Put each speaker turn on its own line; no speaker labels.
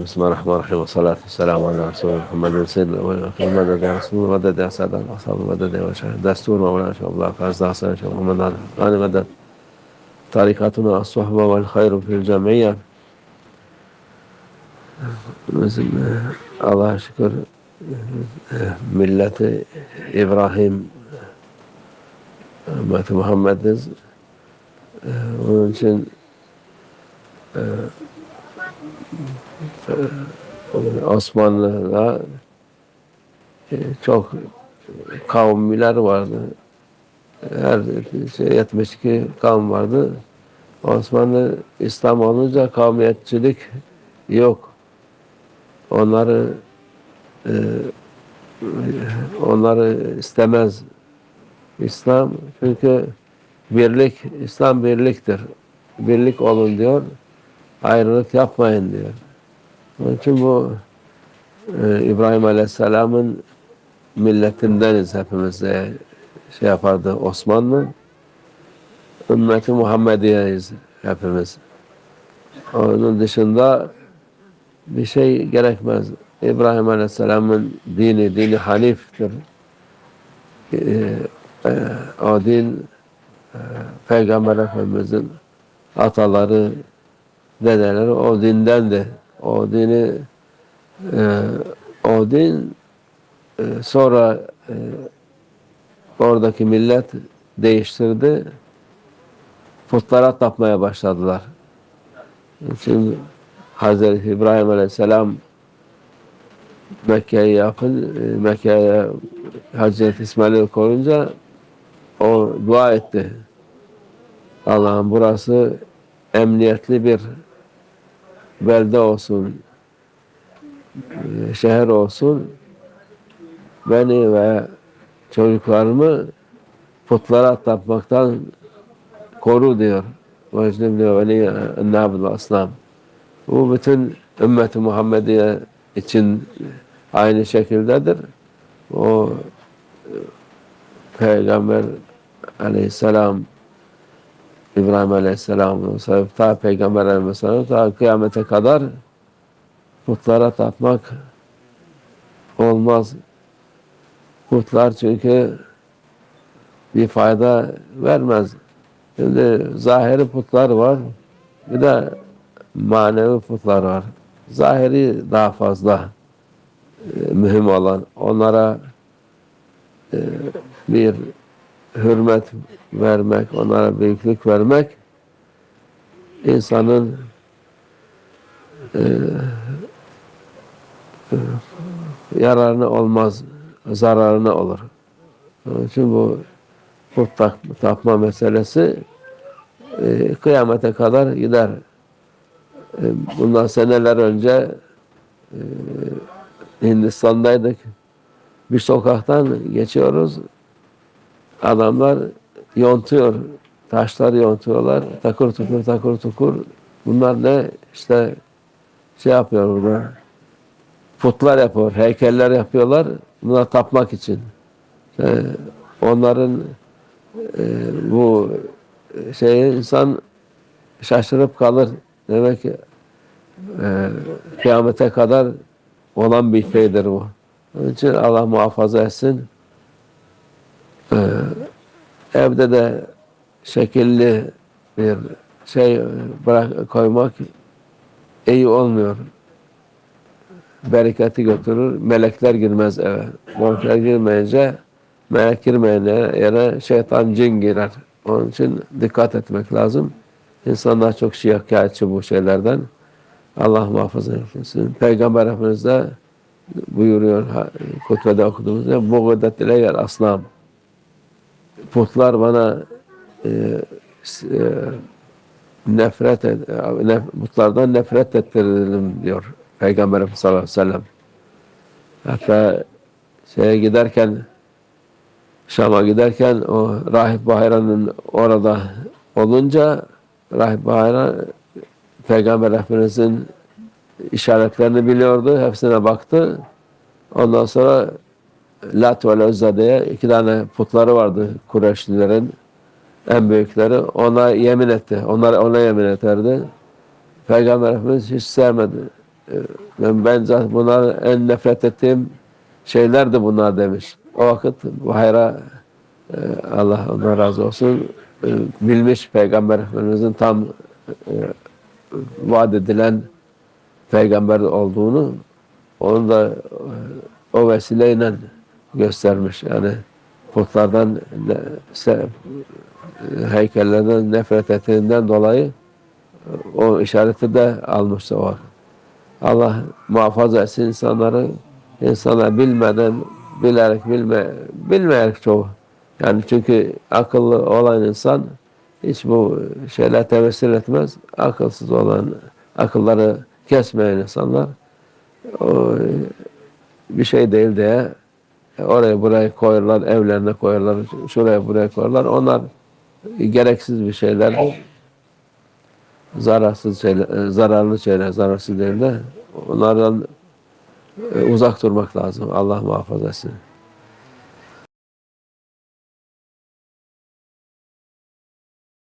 Bismillahirrahmanirrahim. Salatu selamu ala Resulü Muhammedin seyyidil evvelin. Medede ya Resulü, medede ya Sadan, ashabı medede ya şahid. Destur Mevla Şaballah, Karzda Hasan Şaballah, Medan, Gani Medan. Tarikatuna as-sohbe vel hayru fil cemiyye. Bizim e, Allah'a şükür e, milleti İbrahim ümmeti Muhammediz. E, onun için Osmanlı'da e, çok kavmiler vardı. Her şey 72 kavim vardı. Osmanlı İslam olunca kavmiyetçilik yok. Onları e, onları istemez İslam çünkü birlik İslam birliktir. Birlik olun diyor. Ayrılık yapmayın diyor. Onun için bu e, İbrahim Aleyhisselam'ın milletindeniz hepimiz de şey yapardı Osmanlı. Ümmeti Muhammediye'yiz hepimiz. Onun dışında bir şey gerekmez. İbrahim Aleyhisselam'ın dini, dini haniftir. Ee, e, o din e, Peygamber Efendimiz'in ataları, dedeleri o dindendi. O dini e, o din e, sonra e, oradaki millet değiştirdi. Putlara tapmaya başladılar. Şimdi Hazreti İbrahim Aleyhisselam Mekke'yi yapın, Mekke'ye Hazreti İsmail'i korunca o dua etti. Allah'ım burası emniyetli bir belde olsun, şehir olsun. Beni ve çocuklarımı putlara tapmaktan koru diyor. Vecnibni ve li ennâbul aslam. Bu bütün ümmeti Muhammediye için aynı şekildedir. O Peygamber aleyhisselam İbrahim aleyhisselam ta Peygamber aleyhisselam ta kıyamete kadar putlara tapmak olmaz. Putlar çünkü bir fayda vermez. Şimdi zahiri putlar var. Bir de manevi putlar var. Zahiri daha fazla e, mühim olan. Onlara e, bir hürmet vermek, onlara büyüklük vermek insanın e, e, yararına olmaz, zararına olur. Onun için bu put tapma meselesi e, kıyamete kadar gider. E, bundan seneler önce e, Hindistan'daydık. Bir sokaktan geçiyoruz. Adamlar yontuyor. Taşlar yontuyorlar. Takır tukur takır tukur. Bunlar ne? İşte şey yapıyor burada. Putlar yapıyor. Heykeller yapıyorlar. Buna tapmak için. İşte onların e, bu şeyi insan şaşırıp kalır. Demek ki e, kıyamete kadar olan bir şeydir bu. Onun için Allah muhafaza etsin. Ee, evde de şekilli bir şey bırak koymak iyi olmuyor. Bereketi götürür. Melekler girmez eve. Melekler girmeyince melek girmeyen yere şeytan cin girer. Onun için dikkat etmek lazım. İnsanlar çok şikayetçi bu şeylerden. Allah muhafaza etsin. Peygamber Efendimiz de buyuruyor kutbede okuduğumuzda bu gıddetle yer aslam. Putlar bana e, e, nefret et, nef, putlardan nefret ettirelim diyor Peygamber sallallahu aleyhi ve sellem. Hatta şeye giderken Şam'a giderken o Rahip Bahra'nın orada olunca Rahip Bahra Peygamber Efendimiz'in işaretlerini biliyordu. Hepsine baktı. Ondan sonra Lat ve Uzza diye iki tane putları vardı Kureyşlilerin en büyükleri. Ona yemin etti. Onlar ona yemin ederdi. Peygamber Efendimiz hiç sevmedi. e, ben, ben zaten bunlar en nefret ettiğim şeyler de bunlar demiş. O vakit bu e, Allah ondan razı olsun e, bilmiş Peygamber Efendimizin tam e, vaat edilen peygamber olduğunu onu da e, o vesileyle göstermiş. Yani putlardan heykellerden nefret ettiğinden dolayı e, o işareti de almıştı o. Allah muhafaza etsin insanları. İnsanlar bilmeden, bilerek, bilme, bilmeyerek çoğu. Yani çünkü akıllı olan insan hiç bu şeyler tevessül etmez. Akılsız olan, akılları kesmeyen insanlar o bir şey değil diye oraya buraya koyarlar, evlerine koyarlar, şuraya buraya koyarlar. Onlar gereksiz bir şeyler, zararsız şeyler, zararlı şeyler, zararsız değil de onlardan e, uzak durmak lazım. Allah muhafaza etsin.